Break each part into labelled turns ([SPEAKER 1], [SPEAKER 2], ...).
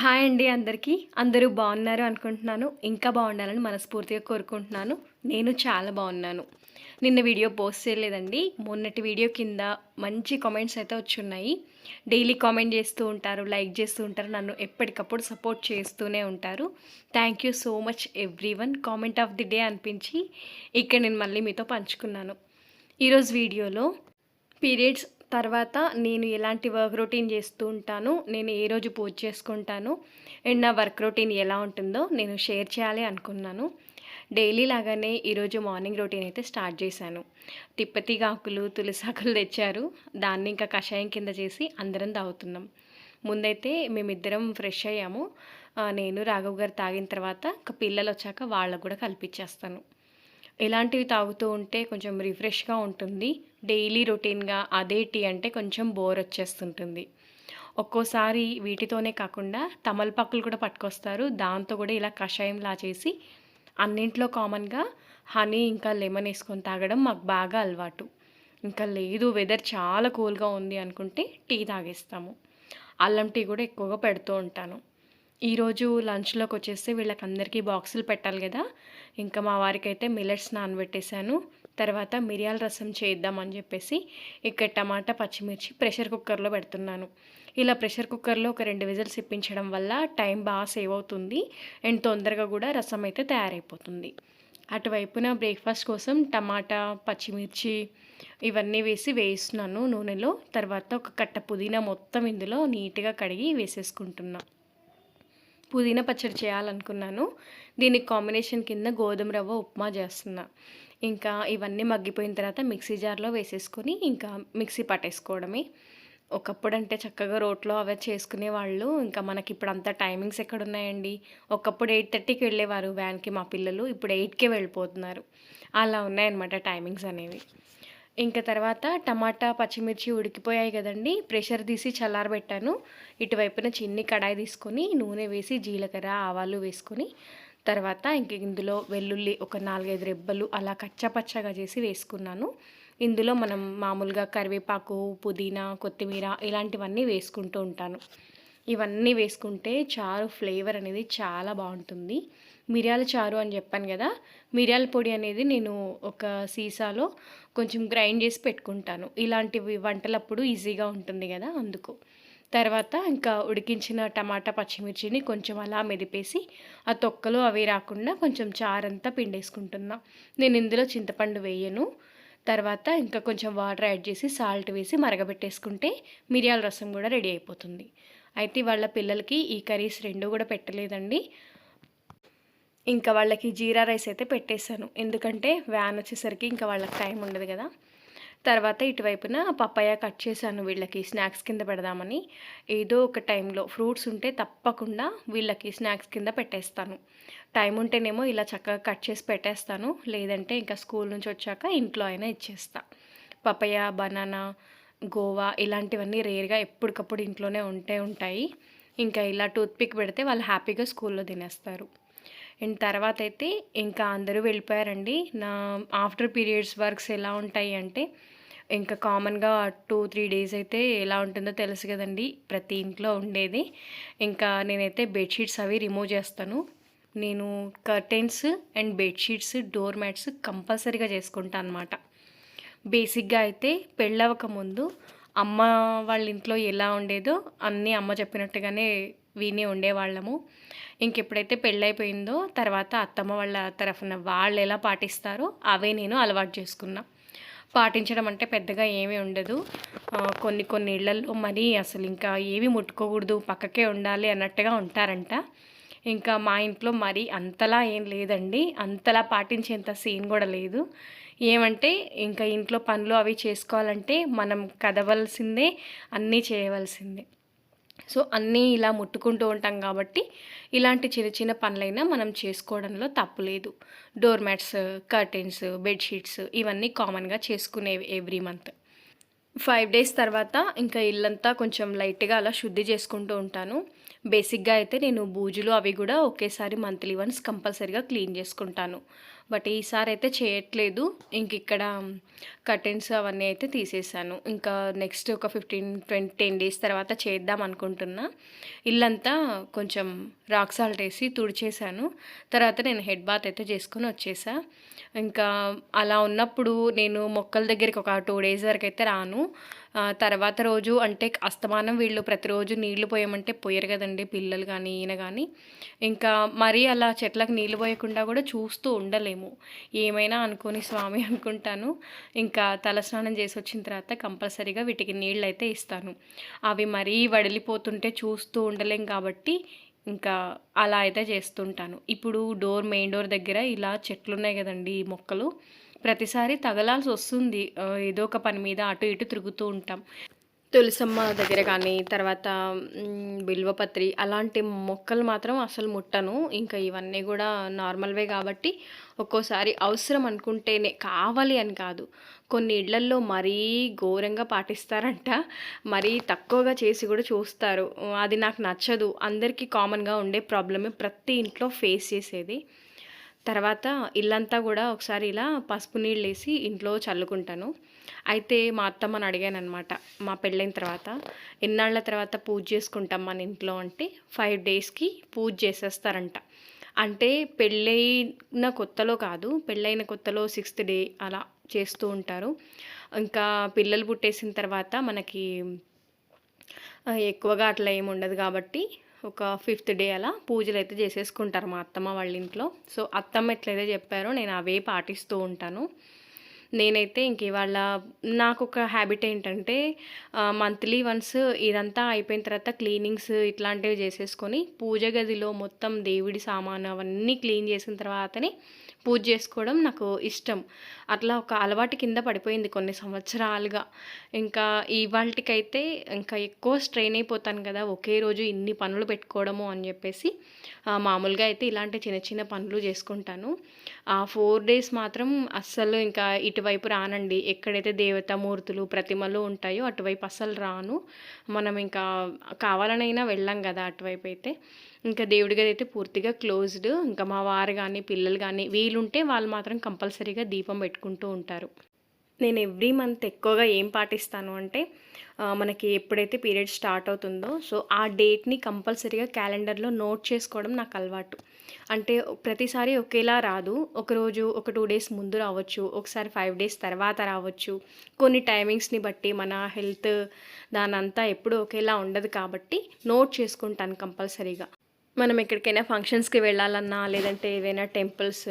[SPEAKER 1] Hi అండి అందరికీ. అందరూ బాగున్నారు అనుకుంటున్నాను. ఇంకా బాగుండాలని మనస్ఫూర్తిగా కోరుకుంటున్నాను. నేను చాలా బాగున్నాను. నిన్న వీడియో పోస్ట్ చేయలేదండి. మొన్నటి వీడియో కింద మంచి కామెంట్స్ అయితే వచ్చున్నాయి. డైలీ కామెంట్ చేస్తూ ఉంటారు లైక్ చేస్తూ ఉంటారు నన్ను ఎప్పటికప్పుడు సపోర్ట్ చేస్తూనే ఉంటారు. Thank you so much everyone comment of the day అనిపించి ఇక్కడ నేను మళ్ళీ మీతో పంచుకున్నాను. ఈరోజు వీడియోలో పీరియడ్స్ తర్వాత నేను ఎలాంటి వర్క్ రొటీన్ చేస్తూ ఉంటాను నేను ఏ రోజు పూజ చేసుకుంటాను అండ్ నా వర్క్ రొటీన్ ఎలా ఉంటుందో నేను షేర్ చేయాలి అనుకున్నాను. డైలీ లాగానే ఈరోజు మార్నింగ్ రొటీన్ అయితే స్టార్ట్ చేశాను. తిప్పతి ఆకులు తులసాకులు తెచ్చారు. దాన్ని ఇంకా కషాయం కింద చేసి అందరం తాగుతున్నాం. ముందైతే మేమిద్దరం ఫ్రెష్ అయ్యాము. నేను రాఘవ్ గారు తాగిన తర్వాత ఇంకా పిల్లలు వచ్చాక వాళ్ళకు కూడా కల్పించేస్తాను. ఇలాంటివి తాగుతూ ఉంటే కొంచెం రిఫ్రెష్గా ఉంటుంది. డైలీ రొటీన్గా అదే టీ అంటే కొంచెం బోర్ వచ్చేస్తుంటుంది. ఒక్కోసారి వీటితోనే కాకుండా తమలపాకులు కూడా పట్టుకొస్తారు. దాంతో కూడా ఇలా కషాయంలా చేసి అన్నింట్లో కామన్గా హనీ ఇంకా లెమన్ వేసుకొని తాగడం మాకు బాగా అలవాటు. ఇంకా లేదు వెదర్ చాలా కూల్గా ఉంది అనుకుంటే టీ తాగేస్తాము. అల్లం టీ కూడా ఎక్కువగా పెడుతూ ఉంటాను. ఈరోజు లంచ్లోకి వచ్చేస్తే వీళ్ళకందరికీ బాక్సులు పెట్టాలి కదా. ఇంకా మా వారికి అయితే మిల్లెట్స్ నానబెట్టేశాను. తర్వాత మిరియాల రసం చేద్దామని చెప్పేసి ఇక్కడ టమాటా పచ్చిమిర్చి ప్రెషర్ కుక్కర్లో పెడుతున్నాను. ఇలా ప్రెషర్ కుక్కర్లో ఒక రెండు విజిల్స్ ఇప్పించడం వల్ల టైం బాగా సేవ్ అవుతుంది. అండ్ తొందరగా కూడా రసం అయితే తయారైపోతుంది. అటువైపున బ్రేక్ఫాస్ట్ కోసం టమాటా పచ్చిమిర్చి ఇవన్నీ వేసి వేస్తున్నాను నూనెలో. తర్వాత ఒక కట్ట పుదీనా మొత్తం ఇందులో నీట్గా కడిగి వేసేసుకుంటున్నాను పుదీనా పచ్చడి చేయాలనుకున్నాను. దీనికి కాంబినేషన్ కింద గోధుమ రవ్వ ఉప్మా చేస్తున్నా. ఇంకా ఇవన్నీ మగ్గిపోయిన తర్వాత మిక్సీ జార్లో వేసేసుకొని ఇంకా మిక్సీ పట్టేసుకోవడమే. ఒకప్పుడు అంటే చక్కగా రోట్లో అవే చేసుకునే వాళ్ళు. ఇంకా మనకి ఇప్పుడు అంత టైమింగ్స్ ఎక్కడ ఉన్నాయండి ఒకప్పుడు ఎయిట్ థర్టీకి వెళ్ళేవారు వ్యాన్కి మా పిల్లలు. ఇప్పుడు ఎయిట్కే వెళ్ళిపోతున్నారు. అలా ఉన్నాయన్నమాట టైమింగ్స్ అనేవి. ఇంకా తర్వాత టమాటా పచ్చిమిర్చి ఉడికిపోయాయి కదండి. ప్రెషర్ తీసి చల్లారబెట్టాను. ఇటువైపున చిన్ని కడాయి తీసుకొని నూనె వేసి జీలకర్ర ఆవాలు వేసుకొని తర్వాత ఇంక ఇందులో వెల్లుల్లి ఒక నాలుగైదు రెబ్బలు అలా కచ్చపచ్చగా చేసి వేసుకున్నాను. ఇందులో మనం మామూలుగా కరివేపాకు పుదీనా కొత్తిమీర ఇలాంటివన్నీ వేసుకుంటూ ఉంటాను. ఇవన్నీ వేసుకుంటే చారు ఫ్లేవర్ అనేది చాలా బాగుంటుంది. మిరియాల చారు అని చెప్పాను కదా మిరియాల పొడి అనేది నేను ఒక సీసాలో కొంచెం గ్రైండ్ చేసి పెట్టుకుంటాను. ఇలాంటివి వంటలప్పుడు ఈజీగా ఉంటుంది కదా అందుకు. తర్వాత ఇంకా ఉడికించిన టమాటా పచ్చిమిర్చిని కొంచెం అలా మెదిపేసి ఆ తొక్కలు అవి రాకుండా కొంచెం చారంతా పిండేసుకుంటున్నా. నేను ఇందులో చింతపండు వేయను. తర్వాత ఇంకా కొంచెం వాటర్ యాడ్ చేసి సాల్ట్ వేసి మరగబెట్టేసుకుంటే మిరియాల రసం కూడా రెడీ అయిపోతుంది. అయితే వాళ్ళ పిల్లలకి ఈ కర్రీస్ రెండు కూడా పెట్టలేదండి. ఇంకా వాళ్ళకి జీరా రైస్ అయితే పెట్టేశాను. ఎందుకంటే వ్యాన్ వచ్చేసరికి ఇంకా వాళ్ళకి టైం ఉండదు కదా. తర్వాత ఇటువైపున పప్పాయ కట్ చేశాను వీళ్ళకి స్నాక్స్ కింద పెడదామని. ఏదో ఒక టైంలో ఫ్రూట్స్ ఉంటే తప్పకుండా వీళ్ళకి స్నాక్స్ కింద పెట్టేస్తాను. టైం ఉంటేనేమో ఇలా చక్కగా కట్ చేసి పెట్టేస్తాను. లేదంటే ఇంకా స్కూల్ నుంచి వచ్చాక ఇంట్లో అయినా ఇచ్చేస్తాను పపయ బనానా గోవా ఇలాంటివన్నీ రేర్గా ఎప్పటికప్పుడు ఇంట్లోనే ఉంటే ఉంటాయి. ఇంకా ఇలా టూత్పిక్ పెడితే వాళ్ళు హ్యాపీగా స్కూల్లో తినేస్తారు. అండ్ తర్వాత అయితే ఇంకా అందరూ వెళ్ళిపోయారండి. నా ఆఫ్టర్ పీరియడ్స్ వర్క్స్ ఎలా ఉంటాయి అంటే ఇంకా కామన్గా టూ త్రీ డేస్ అయితే ఎలా ఉంటుందో తెలుసు కదండి ప్రతి ఇంట్లో ఉండేది. ఇంకా నేనైతే బెడ్షీట్స్ అవి రిమూవ్ చేస్తాను. నేను curtains and bedsheets door mats కంపల్సరీగా చేసుకుంటాను అనమాట బేసిక్గా అయితే పెళ్ళవక ముందు అమ్మ వాళ్ళ ఇంట్లో ఎలా ఉండేదో అన్నీ అమ్మ చెప్పినట్టుగానే విని ఉండేవాళ్ళము. ఇంకెప్పుడైతే పెళ్ళైపోయిందో తర్వాత అత్తమ్మ వాళ్ళ తరఫున వాళ్ళు ఎలా పాటిస్తారో అవే నేను అలవాటు చేసుకున్నా. పాటించడం అంటే పెద్దగా ఏమీ ఉండదు. కొన్ని కొన్ని ఇళ్ళలో మరీ అసలు ఇంకా ఏవి ముట్టుకోకూడదు పక్కకే ఉండాలి అన్నట్టుగా ఉంటారంట. ఇంకా మా ఇంట్లో మరి అంతలా ఏం లేదండి. అంతలా పాటించేంత సీన్ కూడా లేదు. ఏమంటే ఇంకా ఇంట్లో పనులు అవి చేసుకోవాలంటే మనం కదవలసిందే అన్నీ చేయవలసిందే. సో అన్నీ ఇలా ముట్టుకుంటూ ఉంటాం కాబట్టి ఇలాంటి చిన్న చిన్న పనులైనా మనం చేసుకోవడంలో తప్పు లేదు. డోర్ మ్యాట్స్ కర్టెన్స్ బెడ్షీట్స్ ఇవన్నీ కామన్గా చేసుకునేవి ఎవ్రీ మంత్ ఫైవ్ డేస్ తర్వాత ఇంకా ఇల్లంతా కొంచెం లైట్గా అలా శుద్ధి చేసుకుంటూ ఉంటాను. బేసిక్గా అయితే నేను బూజులు అవి కూడా ఒకేసారి మంత్లీ వన్స్ కంపల్సరీగా క్లీన్ చేసుకుంటాను. బట్ ఈసారి అయితే చేయట్లేదు. ఇంక ఇక్కడ కర్టెన్స్ అవన్నీ అయితే తీసేసాను. ఇంకా నెక్స్ట్ ఒక ఫిఫ్టీన్ ట్వంటీ టెన్ డేస్ తర్వాత చేద్దాం అనుకుంటున్నా. ఇల్లంతా కొంచెం రాక్ సాల్ట్ వేసి తుడిచేసాను. తర్వాత నేను హెడ్ బాత్ అయితే చేసుకొని వచ్చేసా. ఇంకా అలా ఉన్నప్పుడు నేను మొక్కల దగ్గరికి ఒక టూ డేస్ వరకు అయితే రాను. తర్వాత రోజు అంటే అస్తమానం వీళ్ళు ప్రతిరోజు నీళ్ళు పోయమంటే పోయరు కదండి పిల్లలు కానీ ఈయన కానీ ఇంకా మరీ అలా చెట్లకు నీళ్ళు పోయకుండా కూడా చూస్తూ ఉండలేము. ఏమైనా అనుకుని స్వామి అనుకుంటాను. ఇంకా తలస్నానం చేసి వచ్చిన తర్వాత కంపల్సరీగా వీటికి నీళ్ళు అయితే ఇస్తాను. అవి మరీ వడిలిపోతుంటే చూస్తూ ఉండలేం కాబట్టి ఇంకా అలా అయితే చేస్తుంటాను. ఇప్పుడు డోర్ మెయిన్ డోర్ దగ్గర ఇలా చెట్లు ఉన్నాయి కదండి ఈ మొక్కలు. ప్రతిసారి తగలాల్సి వస్తుంది. ఏదో ఒక పని మీద అటు ఇటు తిరుగుతూ ఉంటాం. తులసమ్మ దగ్గర కానీ తర్వాత బిల్వపత్రి అలాంటి మొక్కలు మాత్రం అసలు ముట్టను. ఇంకా ఇవన్నీ కూడా నార్మల్వే కాబట్టి ఒక్కోసారి అవసరం అనుకుంటేనే కావాలి అని కాదు. కొన్ని ఇళ్ళల్లో మరీ ఘోరంగా పాటిస్తారంట. మరీ తక్కువగా చేసి కూడా చూస్తారు. అది నాకు నచ్చదు. అందరికీ కామన్గా ఉండే ప్రాబ్లమే ప్రతి ఇంట్లో ఫేస్ చేసేది. తర్వాత ఇల్లంతా కూడా ఒకసారి ఇలా పసుపు నీళ్ళు వేసి ఇంట్లో చల్లుకుంటాను. అయితే మా అత్తమ్మని అడిగాను అనమాట మా పెళ్ళైన తర్వాత ఎన్నాళ్ళ తర్వాత పూజ చేసుకుంటాం మన ఇంట్లో? అంటే ఫైవ్ డేస్కి పూజ చేసేస్తారంట. అంటే పెళ్ళైన కొత్తలో కాదు పెళ్ళైన కొత్తలో సిక్స్త్ డే అలా చేస్తూ ఉంటారు. ఇంకా పిల్లలు పుట్టేసిన తర్వాత మనకి ఎక్కువగా అట్లా ఏమి ఉండదు కాబట్టి ఒక ఫిఫ్త్ డే అలా పూజలు అయితే చేసేసుకుంటారు మా అత్తమ్మ వాళ్ళ ఇంట్లో. సో అత్తమ్మ ఎట్లయితే చెప్పారో నేను అవే పాటిస్తూ ఉంటాను. నేనైతే ఇంక ఇవాళ నాకు ఒక హ్యాబిట్ ఏంటంటే మంత్లీ వన్స్ ఇదంతా అయిపోయిన తర్వాత క్లీనింగ్స్ ఇట్లాంటివి చేసేసుకొని పూజ గదిలో మొత్తం దేవుడి సామాను అవన్నీ క్లీన్ చేసిన తర్వాతనే పూజ చేసుకోవడం నాకు ఇష్టం. అట్లా ఒక అలవాటు కింద పడిపోయింది కొన్ని సంవత్సరాలుగా. ఇంకా ఇవాళకైతే ఇంకా ఎక్కువ స్ట్రెయిన్ అయిపోతాను కదా ఒకే రోజు ఇన్ని పనులు పెట్టుకోవడము అని చెప్పేసి మామూలుగా అయితే ఇలాంటి చిన్న చిన్న పనులు చేసుకుంటాను. ఆ ఫోర్ డేస్ మాత్రం అస్సలు ఇంకా ఇటువైపు రానండి. ఎక్కడైతే దేవతామూర్తులు ప్రతిమలు ఉంటాయో అటువైపు అస్సలు రాను. మనం ఇంకా కావాలనైనా వెళ్ళాం కదా అటువైపు అయితే. ఇంకా దేవుడి గది అయితే పూర్తిగా క్లోజ్డ్. ఇంకా మా వారు కానీ పిల్లలు కానీ వీలుంటే వాళ్ళు మాత్రం కంపల్సరీగా దీపం పెట్టుకుంటూ ఉంటారు. నేను ఎవ్రీ మంత్ ఎక్కువగా ఏం పాటిస్తాను అంటే మనకి ఎప్పుడైతే పీరియడ్ స్టార్ట్ అవుతుందో సో ఆ డేట్ని కంపల్సరీగా క్యాలెండర్లో నోట్ చేసుకోవడం నాకు అలవాటు. అంటే ప్రతిసారి ఒకేలా రాదు. ఒకరోజు ఒక టూ డేస్ ముందు రావచ్చు ఒకసారి ఫైవ్ డేస్ తర్వాత రావచ్చు. కొన్ని టైమింగ్స్ని బట్టి మన హెల్త్ దానంతా ఎప్పుడు ఒకేలా ఉండదు కాబట్టి నోట్ చేసుకుంటాను కంపల్సరీగా. మనం ఎక్కడికైనా ఫంక్షన్స్కి వెళ్ళాలన్నా లేదంటే ఏదైనా టెంపుల్స్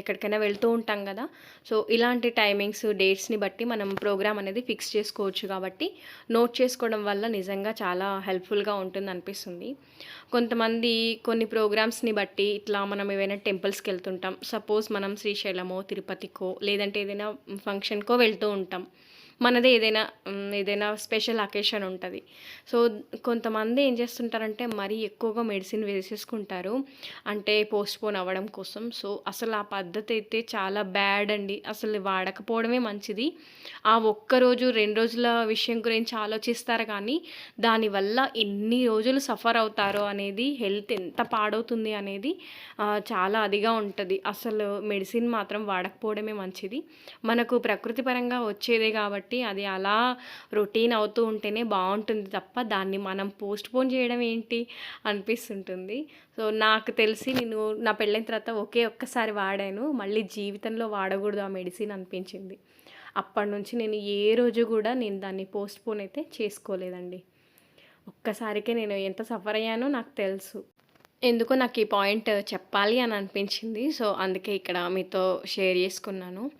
[SPEAKER 1] ఎక్కడికైనా వెళ్తూ ఉంటాం కదా. సో ఇలాంటి టైమింగ్స్ డేట్స్ని బట్టి మనం ప్రోగ్రామ్ అనేది ఫిక్స్ చేసుకోవచ్చు కాబట్టి నోట్ చేసుకోవడం వల్ల నిజంగా చాలా హెల్ప్ఫుల్గా ఉంటుంది అనిపిస్తుంది. కొంతమంది కొన్ని ప్రోగ్రామ్స్ని బట్టి ఇట్లా మనం ఏవైనా టెంపుల్స్కి వెళ్తుంటాం. సపోజ్ మనం శ్రీశైలమో తిరుపతికో లేదంటే ఏదైనా ఫంక్షన్కో వెళ్తూ ఉంటాం. మనదే ఏదైనా ఏదైనా స్పెషల్ అకేషన్ ఉంటుంది. సో కొంతమంది ఏం చేస్తుంటారంటే మరీ ఎక్కువగా మెడిసిన్ వేసేసుకుంటారు. అంటే పోస్ట్పోన్ అవ్వడం కోసం. సో అసలు ఆ పద్ధతి అయితే చాలా బ్యాడ్ అండి. అసలు వాడకపోవడమే మంచిది. ఆ ఒక్క రోజు రెండు రోజుల విషయం గురించి ఆలోచిస్తారు కానీ దానివల్ల ఎన్ని రోజులు సఫర్ అవుతారో అనేది హెల్త్ ఎంత పాడవుతుంది అనేది చాలా అదిగా ఉంటుంది. అసలు మెడిసిన్ మాత్రం వాడకపోవడమే మంచిది. మనకు ప్రకృతి పరంగా వచ్చేదే కాబట్టి అది అలా రొటీన్ అవుతూ ఉంటేనే బాగుంటుంది తప్ప దాన్ని మనం పోస్ట్ పోన్ చేయడం ఏంటి అనిపిస్తుంటుంది. సో నాకు తెలిసి నేను నా పెళ్ళైన తర్వాత ఒకే ఒక్కసారి వాడాను. మళ్ళీ జీవితంలో వాడకూడదు ఆ మెడిసిన్ అనిపించింది. అప్పటి నుంచి నేను ఏ రోజు కూడా నేను దాన్ని పోస్ట్ పోన్ అయితే చేసుకోలేదండి. ఒక్కసారికే నేను ఎంత సఫర్ అయ్యానో నాకు తెలుసు. ఎందుకో నాకు ఈ పాయింట్ చెప్పాలి అని అనిపించింది. సో అందుకే ఇక్కడ మీతో షేర్ చేసుకున్నాను.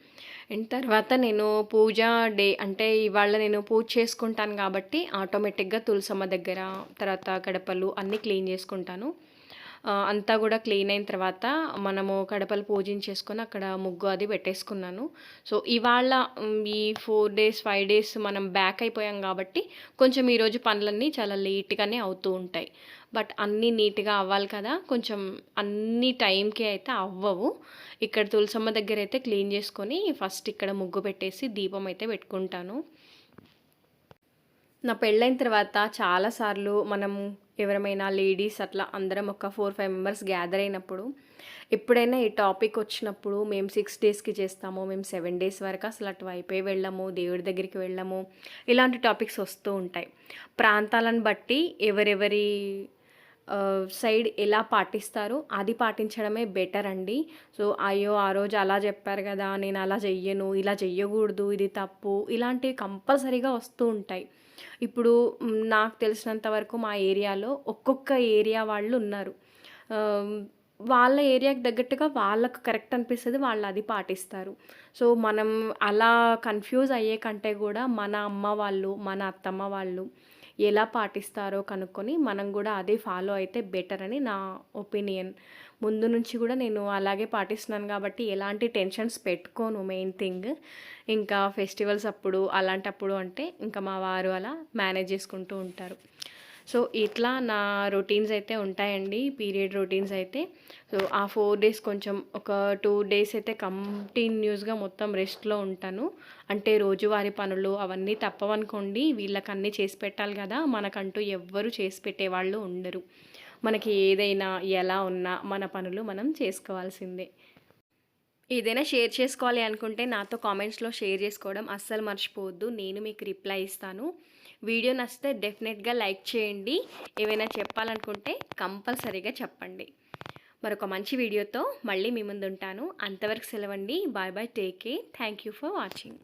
[SPEAKER 1] అండ్ తర్వాత నేను పూజ డే అంటే ఇవాళ నేను పూజ చేసుకుంటాను కాబట్టి ఆటోమేటిక్గా తులసమ్మ దగ్గర తర్వాత గడపలు అన్నీ క్లీన్ చేసుకుంటాను. అంతా కూడా క్లీన్ అయిన తర్వాత మనము కడపలు పూజించేసుకొని అక్కడ ముగ్గు అది పెట్టేసుకున్నాను. సో ఇవాళ ఈ ఫోర్ డేస్ ఫైవ్ డేస్ మనం బ్యాక్ అయిపోయాం కాబట్టి కొంచెం ఈరోజు పనులన్నీ చాలా లేట్గానే అవుతూ ఉంటాయి. బట్ అన్నీ నీట్గా అవ్వాలి కదా కొంచెం అన్ని టైంకి అయితే అవ్వవు. ఇక్కడ తులసమ్మ దగ్గర అయితే క్లీన్ చేసుకొని ఫస్ట్ ఇక్కడ ముగ్గు పెట్టేసి దీపం అయితే పెట్టుకుంటాను. నా పెళ్ళైన తర్వాత చాలాసార్లు మనం ఎవరమైనా లేడీస్ అట్లా అందరం ఒక ఫోర్ ఫైవ్ మెంబర్స్ గ్యాదర్ అయినప్పుడు ఎప్పుడైనా ఈ టాపిక్ వచ్చినప్పుడు మేము సిక్స్ డేస్కి చేస్తాము మేము సెవెన్ డేస్ వరకు అసలు అటు వైపే వెళ్ళము దేవుడి దగ్గరికి వెళ్ళము ఇలాంటి టాపిక్స్ వస్తూ ఉంటాయి. ప్రాంతాలను బట్టి ఎవరెవరి సైడ్ ఎలా పాటిస్తారో అది పాటించడమే బెటర్ అండి. సో అయ్యో ఆ రోజు అలా చెప్పారు కదా నేను అలా చెయ్యను ఇలా చెయ్యకూడదు ఇది తప్పు ఇలాంటివి కంపల్సరీగా వస్తూ ఉంటాయి. ఇప్పుడు నాకు తెలిసినంత వరకు మా ఏరియాలో ఒక్కొక్క ఏరియా వాళ్ళు ఉన్నారు. వాళ్ళ ఏరియాకి తగ్గట్టుగా వాళ్ళకు కరెక్ట్ అనిపిస్తుంది వాళ్ళు అది పాటిస్తారు. సో మనం అలా కన్ఫ్యూజ్ అయ్యే కంటే కూడా మన అమ్మ వాళ్ళు మన అత్తమ్మ వాళ్ళు ఎలా పాటిస్తారో కనుక్కొని మనం కూడా అదే ఫాలో అయితే బెటర్ అని నా ఒపీనియన్. ముందు నుంచి కూడా నేను అలాగే పాటిస్తున్నాను కాబట్టి ఎలాంటి టెన్షన్స్ పెట్టుకోను మెయిన్ థింగ్. ఇంకా ఫెస్టివల్స్ అప్పుడు అలాంటప్పుడు అంటే ఇంకా మా వారు అలా మేనేజ్ చేసుకుంటూ ఉంటారు. సో ఇట్లా నా రొటీన్స్ అయితే ఉంటాయండి పీరియడ్ రొటీన్స్ అయితే. సో ఆ ఫోర్ డేస్ కొంచెం ఒక టూ డేస్ అయితే కంటిన్యూస్గా మొత్తం రెస్ట్లో ఉంటాను. అంటే రోజువారీ పనులు అవన్నీ తప్పవనుకోండి వీళ్ళకి అన్నీ చేసి పెట్టాలి కదా మనకంటూ ఎవ్వరు చేసి పెట్టేవాళ్ళు ఉండరు. మనకి ఏదైనా ఎలా ఉన్నా మన పనులు మనం చేసుకోవాల్సిందే. ఏదైనా షేర్ చేసుకోవాలి అనుకుంటే నాతో కామెంట్స్లో షేర్ చేసుకోవడం అస్సలు మర్చిపోవద్దు. నేను మీకు రిప్లై ఇస్తాను. వీడియో నచ్చితే డెఫినెట్గా లైక్ చేయండి. ఏమైనా చెప్పాలనుకుంటే కంపల్సరీగా చెప్పండి. మరొక మంచి వీడియోతో మళ్ళీ మీ ముందు ఉంటాను అంతవరకు సెలవండి. Bye bye take care. Thank you for watching.